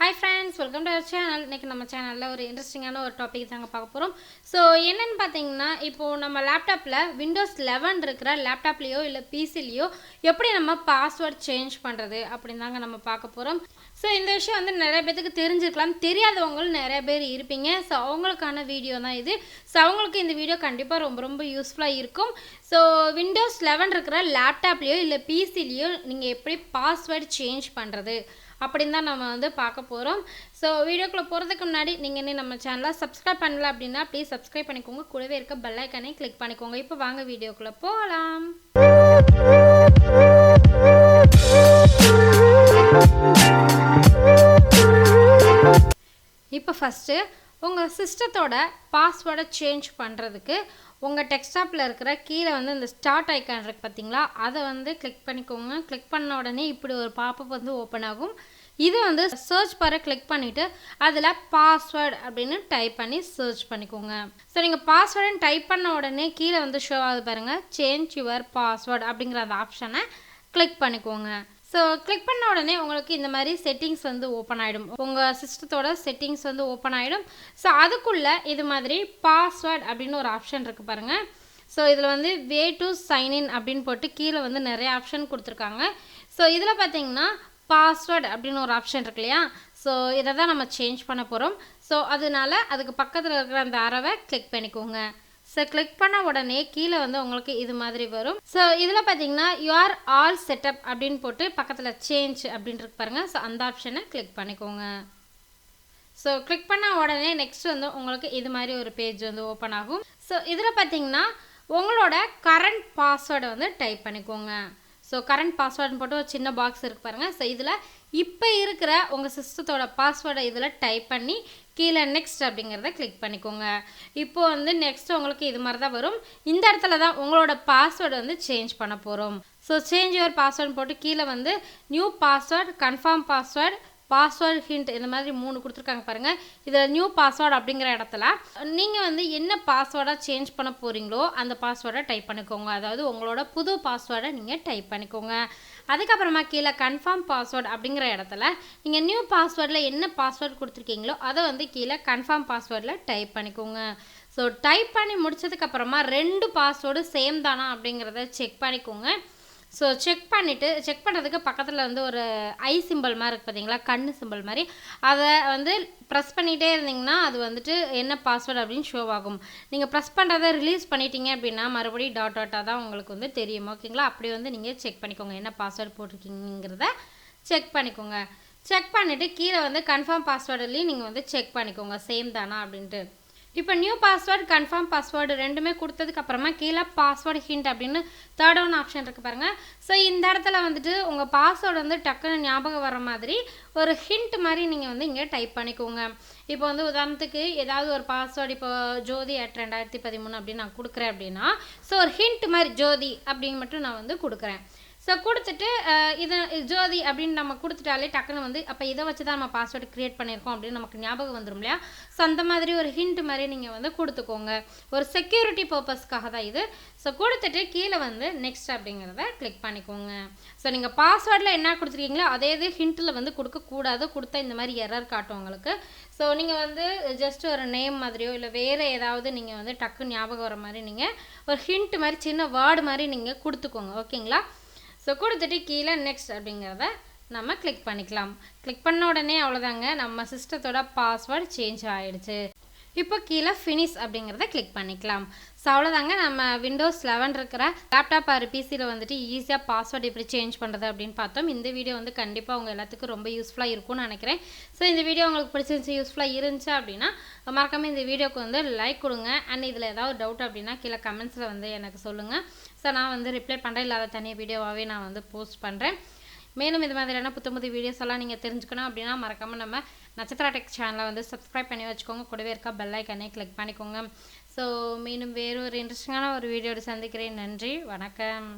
Hi friends welcome to our channel இன்றைக்கி நம்ம சேனலில் ஒரு இன்ட்ரெஸ்டிங்கான ஒரு டாபிக் தாங்க பார்க்க போகிறோம் ஸோ என்னென்னு பார்த்தீங்கன்னா இப்போது நம்ம லேப்டாப்பில் விண்டோஸ் லெவன் இருக்கிற லேப்டாப்லேயோ இல்லை பிசிலேயோ எப்படி நம்ம பாஸ்வேர்ட் சேஞ்ச் பண்ணுறது அப்படின்னு தாங்க நம்ம பார்க்க போகிறோம் ஸோ இந்த விஷயம் வந்து நிறைய பேத்துக்கு தெரிஞ்சிருக்கலாம். தெரியாதவங்களும் நிறைய பேர் இருப்பீங்க. ஸோ அவங்களுக்கான வீடியோ தான் இது. ஸோ அவங்களுக்கு இந்த வீடியோ கண்டிப்பாக ரொம்ப ரொம்ப யூஸ்ஃபுல்லாக இருக்கும். ஸோ விண்டோஸ் லெவன் இருக்கிற லேப்டாப்லேயோ இல்லை பிசிலேயோ நீங்கள் எப்படி பாஸ்வேர்டு சேஞ்ச் பண்ணுறது அப்படின்னு தான் நம்ம வந்து பார்க்க போகிறோம் ஸோ வீடியோக்குள்ளே போகிறதுக்கு முன்னாடி நீங்கள் இன்னும் நம்ம சேனலை சப்ஸ்கிரைப் பண்ணல அப்படின்னா ப்ளீஸ் சப்ஸ்கிரைப் பண்ணிக்கோங்க. கூடவே இருக்க பெல் கிளிக் பண்ணிக்கோங்க. இப்போ வாங்க வீடியோக்குள்ளே போகலாம் இப்போ ஃபஸ்ட்டு உங்கள் சிஸ்டத்தோட பாஸ்வேர்டை சேஞ்ச் பண்ணுறதுக்கு உங்கள் டெக்ஸ்டாப்பில் இருக்கிற கீழே வந்து இந்த ஸ்டார்ட் ஐக்கான் இருக்குது பார்த்தீங்களா அதை வந்து கிளிக் பண்ணிக்கோங்க. கிளிக் பண்ண உடனே இப்படி ஒரு பாப்பப் வந்து ஓப்பன் ஆகும். இது வந்து சர்ச் பாரை கிளிக் பண்ணிவிட்டு அதில் பாஸ்வேர்டு அப்படின்னு டைப் பண்ணி சர்ச் பண்ணிக்கோங்க. ஸோ நீங்கள் பாஸ்வேர்டுன்னு டைப் பண்ண உடனே கீழே வந்து ஷோ ஆகுது பாருங்கள் சேஞ்ச் யுவர் பாஸ்வேர்டு அப்படிங்கிற அந்த ஆப்ஷனை கிளிக் பண்ணிக்கோங்க. ஸோ கிளிக் பண்ண உடனே உங்களுக்கு இந்த மாதிரி செட்டிங்ஸ் வந்து ஓப்பன் ஆகிடும் உங்கள் சிஸ்டத்தோட செட்டிங்ஸ் வந்து ஓப்பன் ஆகிடும் ஸோ அதுக்குள்ளே இது மாதிரி பாஸ்வேர்ட் அப்படின்னு ஒரு ஆப்ஷன் இருக்குது பாருங்கள் ஸோ இதில் வந்து வே டு சைன்இன் அப்படின்னு போட்டு கீழே வந்து நிறைய ஆப்ஷன் கொடுத்துருக்காங்க. ஸோ இதில் பார்த்தீங்கன்னா பாஸ்வேர்டு அப்படின்னு ஒரு ஆப்ஷன் இருக்கு இல்லையா? ஸோ இதை தான் நம்ம சேஞ்ச் பண்ண போகிறோம் ஸோ அதனால அதுக்கு பக்கத்தில் இருக்கிற அந்த அறவை கிளிக் பண்ணிக்கோங்க. ஸோ கிளிக் பண்ண உடனே கீழே வந்து உங்களுக்கு இது மாதிரி வரும். ஸோ இதில் பார்த்தீங்கன்னா யூஆர் ஆல் செட்டப் அப்படின்னு போட்டு பக்கத்தில் சேஞ்ச் அப்படின்ட்டு பாருங்கள் ஸோ அந்த ஆப்ஷனை கிளிக் பண்ணிக்கோங்க. ஸோ கிளிக் பண்ண உடனே நெக்ஸ்ட் வந்து உங்களுக்கு இது மாதிரி ஒரு பேஜ் வந்து ஓப்பன் ஆகும். ஸோ இதில் பார்த்தீங்கன்னா உங்களோட கரண்ட் பாஸ்வேர்டை வந்து டைப் பண்ணிக்கோங்க. ஸோ கரண்ட் பாஸ்வேர்டுன்னு போட்டு ஒரு சின்ன பாக்ஸ் இருக்கு பாருங்கள் ஸோ இதில் இப்போ இருக்கிற உங்கள் சிஸ்டத்தோட பாஸ்வேர்டை இதில் டைப் பண்ணி கீழே நெக்ஸ்ட் அப்படிங்கிறத கிளிக் பண்ணிக்கோங்க. இப்போ வந்து நெக்ஸ்ட் உங்களுக்கு இது மாதிரி தான் வரும். இந்த இடத்துல தான் உங்களோட பாஸ்வேர்டு வந்து சேஞ்ச் பண்ண போகிறோம் ஸோ சேஞ்ச் யுவர் பாஸ்வேர்டு போட்டு கீழே வந்து new password confirm password password hint இந்த மாதிரி மூணு கொடுத்துருக்காங்க பாருங்கள் இதில் நியூ பாஸ்வேர்டு அப்படிங்கிற இடத்துல நீங்கள் வந்து என்ன பாஸ்வேர்டாக சேஞ்ச் பண்ண போகிறீங்களோ அந்த பாஸ்வேர்டை டைப் பண்ணிக்கோங்க. அதாவது உங்களோட புது பாஸ்வேர்டை நீங்கள் டைப் பண்ணிக்கோங்க. அதுக்கப்புறமா கீழே கன்ஃபார்ம் பாஸ்வேர்டு அப்படிங்கிற இடத்துல நீங்கள் நியூ பாஸ்வேர்டில் என்ன பாஸ்வேர்டு கொடுத்துருக்கீங்களோ அதை வந்து கீழே கன்ஃபார்ம் பாஸ்வேர்டில் டைப் பண்ணிக்கோங்க. ஸோ டைப் பண்ணி முடிச்சதுக்கப்புறமா ரெண்டு பாஸ்வேர்டு சேம் தானா அப்படிங்கிறத செக் பண்ணிக்கோங்க. ஸோ செக் பண்ணிவிட்டு செக் பண்ணுறதுக்கு பக்கத்தில் வந்து ஒரு ஐ சிம்பிள் மாதிரி இருக்குது பார்த்தீங்களா கண் சிம்பிள் மாதிரி. அதை வந்து ப்ரெஸ் பண்ணிகிட்டே இருந்தீங்கன்னா அது வந்துட்டு என்ன பாஸ்வேர்டு அப்படின்னு ஷோ ஆகும். நீங்கள் ப்ரெஸ் பண்ணுறதை ரிலீஸ் பண்ணிட்டீங்க அப்படின்னா மறுபடியும் டாட் டாட்டாக தான் உங்களுக்கு வந்து தெரியும். ஓகேங்களா அப்படி வந்து நீங்கள் செக் பண்ணிக்கோங்க. என்ன பாஸ்வேர்டு போட்டிருக்கீங்கிறத செக் பண்ணிக்கோங்க. செக் பண்ணிவிட்டு கீழே வந்து கன்ஃபார்ம் பாஸ்வேர்டுலேயும் நீங்கள் வந்து செக் பண்ணிக்கோங்க. சேம் தானா அப்படின்ட்டு. இப்போ நியூ பாஸ்வேர்டு கன்ஃபார்ம் பாஸ்வேர்டு ரெண்டுமே கொடுத்ததுக்கு அப்புறமா கீழே பாஸ்வேர்டு ஹிண்ட் அப்படின்னு தேர்ட் ஒன் ஆப்ஷன் இருக்குது பாருங்கள் ஸோ இந்த இடத்துல வந்துட்டு உங்கள் பாஸ்வேர்டு வந்து டக்குன்னு ஞாபகம் வர மாதிரி ஒரு ஹிண்ட் மாதிரி நீங்கள் வந்து இங்கே டைப் பண்ணிக்கோங்க. இப்போ வந்து உதாரணத்துக்கு ஏதாவது ஒரு பாஸ்வேர்டு இப்போ ஜோதி அட் ரெண்டாயிரத்தி பதிமூணு அப்படின்னு நான் கொடுக்குறேன் அப்படின்னா ஸோ ஒரு ஹிண்ட் மாதிரி ஜோதி அப்படின்னு மட்டும் நான் வந்து கொடுக்குறேன். ஸோ கொடுத்துட்டு இதை ஜோதி அப்படின்னு நம்ம கொடுத்துட்டாலே டக்குன்னு வந்து அப்போ இதை வச்சு தான் நம்ம பாஸ்வேர்டு க்ரியேட் பண்ணியிருக்கோம் அப்படின்னு நமக்கு ஞாபகம் வந்துடும் இல்லையா? ஸோ அந்த மாதிரி ஒரு ஹிண்ட் மாதிரி நீங்கள் வந்து கொடுத்துக்கோங்க. ஒரு செக்யூரிட்டி பர்பஸ்க்காக தான் இது. ஸோ கொடுத்துட்டு கீழே வந்து நெக்ஸ்ட் அப்படிங்கிறத கிளிக் பண்ணிக்கோங்க. ஸோ நீங்கள் பாஸ்வேர்டில் என்ன கொடுத்துருக்கீங்களோ அதே இது ஹிண்ட்டில் வந்து கொடுக்கக்கூடாது கொடுத்தா இந்த மாதிரி எரர் காட்டும் உங்களுக்கு. ஸோ நீங்கள் வந்து ஜஸ்ட் ஒரு நேம் மாதிரியோ இல்லை வேறு ஏதாவது நீங்கள் வந்து டக்கு ஞாபகம் வர மாதிரி நீங்கள் ஒரு ஹிண்ட் மாதிரி சின்ன வேர்டு மாதிரி நீங்கள் கொடுத்துக்கோங்க. ஓகேங்களா ஸோ கொடுத்துட்டு கீழே நெக்ஸ்ட் அப்படிங்கிறத நம்ம கிளிக் பண்ணிக்கலாம். கிளிக் பண்ண உடனே அவ்வளோதாங்க நம்ம சிஸ்டத்தோட பாஸ்வேர்டு சேஞ்ச் ஆகிடுச்சு இப்போ கீழே ஃபினிஷ் அப்படிங்கிறத கிளிக் பண்ணிக்கலாம். ஸோ அவ்வளோதாங்க நம்ம விண்டோஸ் லெவன் இருக்கிற லேப்டாப் ஆறு பிசியில் வந்துட்டு ஈஸியாக பாஸ்வேர்டு எப்படி சேஞ்ச் பண்ணுறது அப்படின்னு பார்த்தோம். இந்த வீடியோ வந்து கண்டிப்பாக உங்கள் எல்லாத்துக்கும் ரொம்ப யூஸ்ஃபுல்லாக இருக்கும்னு நினைக்கிறேன். ஸோ இந்த வீடியோ உங்களுக்கு பிடிச்சிருந்துச்சு யூஸ்ஃபுல்லாக இருந்துச்சு அப்படின்னா மறக்காமல் இந்த வீடியோக்கு வந்து லைக் கொடுங்க. அண்ட் இதில் ஏதாவது டவுட் அப்படின்னா கீழே கமெண்ட்ஸில் வந்து எனக்கு சொல்லுங்கள் ஸோ நான் வந்து ரிப்ளை பண்ணுறேன் இல்லாத தனியாக வீடியோவாகவே நான் வந்து போஸ்ட் பண்ணுறேன் மேலும் இது மாதிரியான புத்த புது வீடியோஸ் எல்லாம் நீங்கள் தெரிஞ்சுக்கணும் அப்படின்னா மறக்காமல் நம்ம நட்சத்திரா டெக் சேனலை வந்து சப்ஸ்கிரைப் பண்ணி வச்சுக்கோங்க. கூடவே இருக்க பெல் ஐக்கனே கிளிக் பண்ணிக்கோங்க. ஸோ மீண்டும் வேறு ஒரு இன்ட்ரெஸ்டிங்கான ஒரு வீடியோடு சந்திக்கிறேன். நன்றி. வணக்கம்.